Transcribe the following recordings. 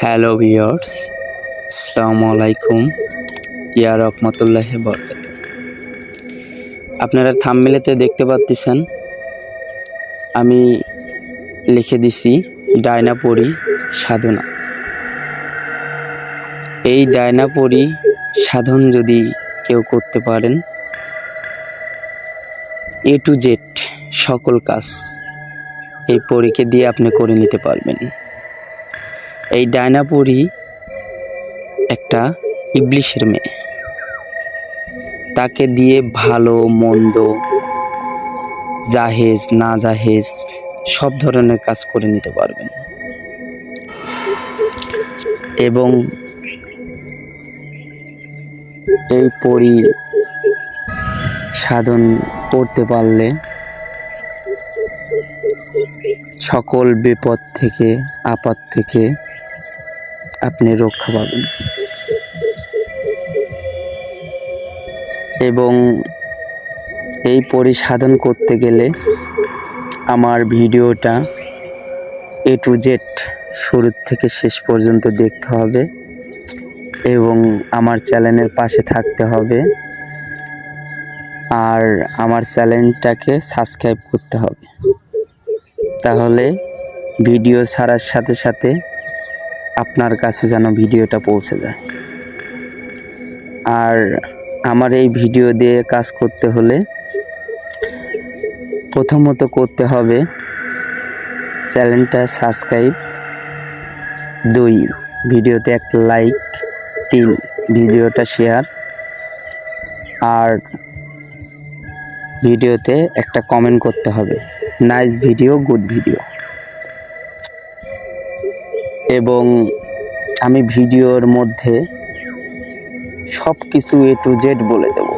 Hello viewers আসসালামু আলাইকুম। ইয়া রহমতুল্লাহ বরকাত। আপনারা থামমেলেতে দেখতে পাচ্ছেন আমি লিখে দিছি, ডায়নাপরি সাধনা। এই ডায়নাপরি সাধন যদি কেউ করতে পারেন, এ টু জেড সকল কাজ এই পরীকে দিয়ে আপনি করে নিতে পারবেন। এই ডায়নাপুরি একটা ইবলিশের মেয়ে। তাকে দিয়ে ভালো, মন্দ, জাহেজ, না জাহেজ সব ধরনের কাজ করে নিতে পারবেন। এবং এই পরি সাধন করতে পারলে সকল বিপদ থেকে, আপদ থেকে আপনি রক্ষা পাবেন। এবং এই পরিসাধন করতে গেলে আমার ভিডিওটা এ টু জেড শুরু থেকে শেষ পর্যন্ত দেখতে হবে এবং আমার চ্যানেলের পাশে থাকতে হবে। আর আমার চ্যানেলটাকে সাবস্ক্রাইব করতে হবে। তাহলে ভিডিও ছাড়ার সাথে সাথে আপনার কাছে যেন ভিডিওটা পৌঁছে যায়। আর আমার এই ভিডিও দিয়ে কাজ করতে হলে প্রথমত করতে হবে চ্যানেলটা সাবস্ক্রাইব। দুই, ভিডিওতে একটা লাইক। তিন, ভিডিওটা শেয়ার। আর ভিডিওতে একটা কমেন্ট করতে হবে। Nice video, good video. এবং আমি ভিডিওর মধ্যে সব কিছু এ টু জেড বলে দেব।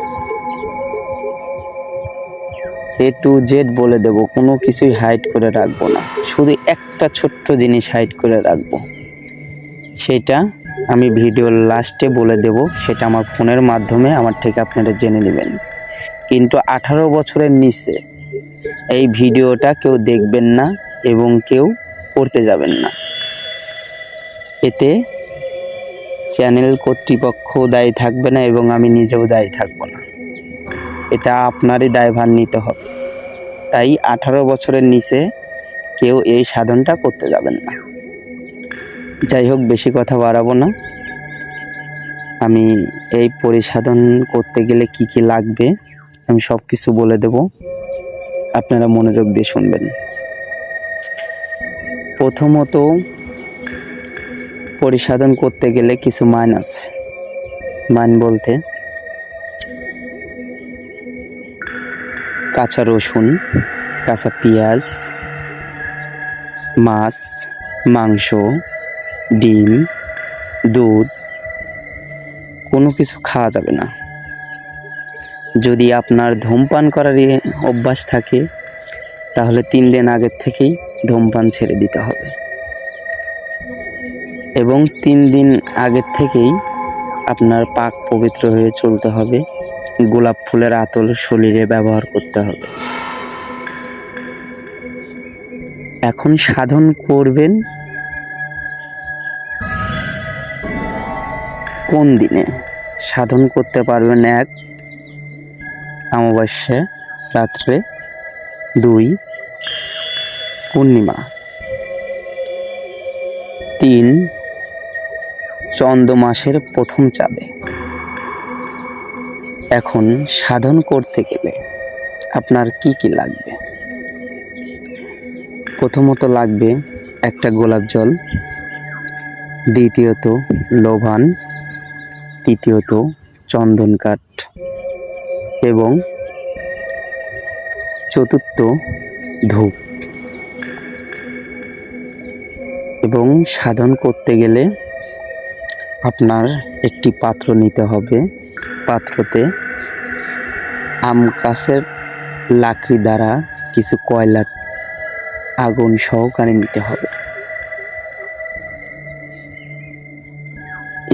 এ টু জেড বলে দেব, কোনো কিছুই হাইড করে রাখব না। শুধু একটা ছোট্ট জিনিস হাইড করে রাখব। সেটা আমি ভিডিওর লাস্টে বলে দেব, সেটা আমার ফোনের মাধ্যমে, আমার থেকে আপনারা জেনে নেবেন। কিন্তু আঠারো বছরের নিচে এই ভিডিওটা কেউ দেখবেন না এবং কেউ করতে যাবেন না। এতে চ্যানেল কর্তৃপক্ষ দায়ী থাকবে না এবং আমি নিজেও দায়ী থাকব না। এটা আপনারই দায়ভার নিতে হবে। তাই আঠারো বছরের নিচে কেউ এই সাধনটা করতে যাবেন না। যাই হোক, বেশি কথা বাড়াবো না। আমি এই পরিসাধন করতে গেলে কি কি লাগবে, আমি সব কিছু বলে দেব। আপনারা মনোযোগ দিয়ে শুনবেন। প্রথমত পরিসাধন করতে গেলে কিছু মান আছে। মান বলতে কাঁচা রসুন, কাঁচা পেঁয়াজ, মাছ, মাংস, ডিম, দুধ, কোনো কিছু খাওয়া যাবে না। যদি আপনার ধূমপান করার অভ্যাস থাকে, তাহলে তিন দিন আগের থেকেই ধূমপান ছেড়ে দিতে হবে। এবং তিন দিন আগের থেকেই আপনার পাক পবিত্র হয়ে চলতে হবে। গোলাপ ফুলের আতল শরীরে ব্যবহার করতে হবে। এখন সাধন করবেন কোন দিনে? সাধন করতে পারবেন এক অমাবস্যা, রাত্রে দুই পূর্ণিমা, তিন চন্দ্র মাসের প্রথম চাঁদে। এখন সাধন করতে গেলে আপনার কি কি লাগবে? প্রথমত লাগবে একটা গোলাপ জল, দ্বিতীয়ত লোভান, তৃতীয়ত চন্দন কাঠ এবং চতুর্থ ধূপ। এবং সাধন করতে গেলে আপনার একটি পাত্র নিতে হবে। পাত্রতে আম গাছের লাকড়ি দ্বারা কিছু কয়লা আগুন সহকারে নিতে হবে।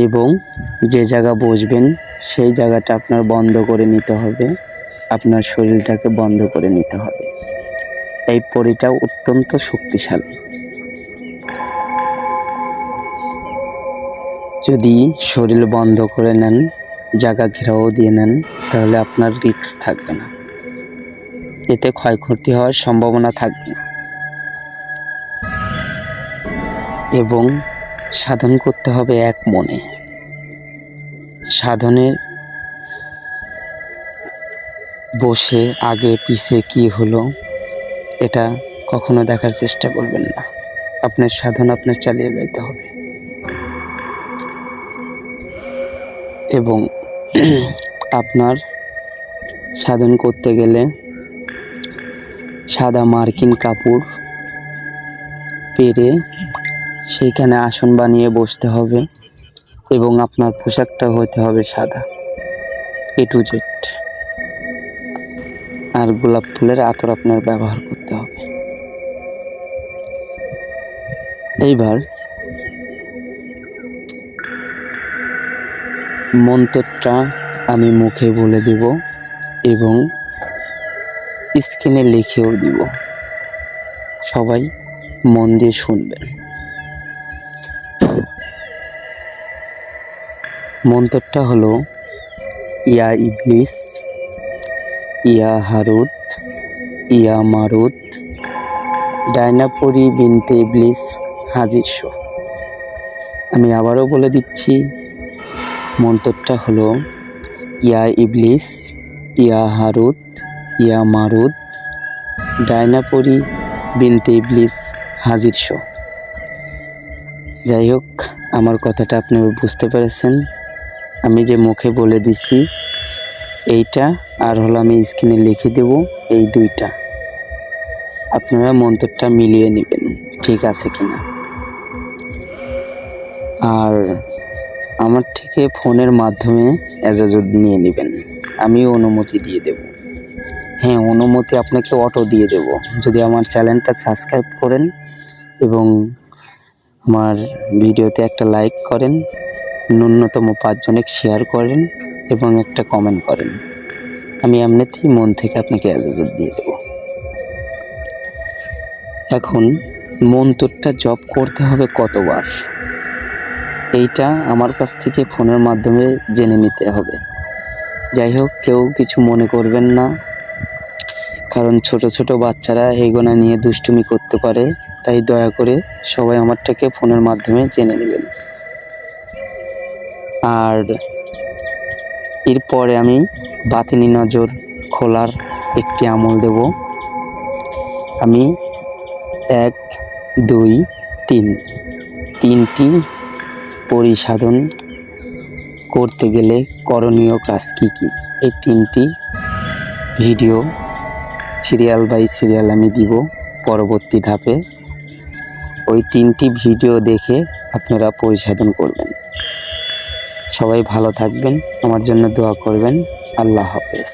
এবং যে জায়গা বসবেন, সেই জায়গাটা আপনার বন্ধ করে নিতে হবে। আপনার শরীরটাকে বন্ধ করে নিতে হবে। এই পরিটা অত্যন্ত শক্তিশালী। যদি শরীর বন্ধ করে নেন, জায়গা ঘেরাও দিয়ে নেন, তাহলে আপনার রিস্ক থাকবে না। এতে ক্ষয়ক্ষতি হওয়ার সম্ভাবনা থাকবে। না এবং সাধন করতে হবে এক মনে। সাধনের বসে আগে পিছে কি হলো, এটা কখনো দেখার চেষ্টা করবেন না। আপনার সাধন আপনার চালিয়ে যাইতে হবে। এবং আপনার সাধন করতে গেলে সাদা মার্কিন কাপড় পেরে সেইখানে আসন বানিয়ে বসতে হবে এবং আপনার পোশাকটা হতে হবে সাদা। এ টু জেড আর গোলাপ ফুলের আতর আপনার ব্যবহার করতে হবে। এইবার মন্ত্রটা আমি মুখে বলে দেব এবং স্ক্রিনে লিখেও দিব সবাই মন দিয়ে শুনবেন মন্ত্রটা হলো, ইয়া ইবলিস, ইয়া হারুত ইয়া মারুত ডাইনাপরি বিনতে ইবলিস হাজির শো। আমি আবারও বলে দিচ্ছি মন্ত্রটা হলো, ইয়া ইবলিস, ইয়া হারুত ইয়া মারুদ ডাইনাপরি বিনতে ইবলিস হাজির শো। যাই হোক, আমার কথাটা আপনি বুঝতে পেরেছেন। আমি যে মুখে বলে দিছি, এইটা আর হলো আমি স্ক্রিনে লিখে দেব এই দুইটা। আপনারা মন্তরটা মিলিয়ে নেবেন, ঠিক আছে কিনা? আর আমার থেকে ফোনের মাধ্যমে এজাজত নিয়ে নেবেন। আমি অনুমতি দিয়ে দেব। হ্যাঁ অনুমতি আপনাকে অটো দিয়ে দেব। যদি আমার চ্যানেলটা সাবস্ক্রাইব করেন এবং আমার ভিডিওতে একটা লাইক করেন, ন্যূনতম পাঁচজনে শেয়ার করেন এবং একটা কমেন্ট করেন, আমি এমনিতেই মন থেকে আপনাকে এজাজত দিয়ে দেব। এখন মন্তরটা জব করতে হবে কতবার? এইটা আমার কাছ থেকে ফোনের মাধ্যমে জেনে নিতে হবে। যাই হোক, কেউ কিছু মনে করবেন না। কারণ ছোট ছোট বাচ্চারা এগোনা নিয়ে দুষ্টুমি করতে পারে, তাই দয়া করে সবাই আমারটাকে ফোনের মাধ্যমে জেনে নেবেন। আর এরপরে আমি বাতিনি নজর খোলার একটি আমল দেব। আমি এক, দুই, তিন, তিনটি পরিসাধন করতে গেলে করণীয় কাজ কী কী? এই তিনটি ভিডিও, সিরিয়াল বাই সিরিয়াল আমি দিব পরবর্তী ধাপে। ওই তিনটি ভিডিও দেখে আপনারা পরিসাধন করবেন। সবাই ভালো থাকবেন, আমার জন্য দোয়া করবেন। আল্লাহ হাফেজ।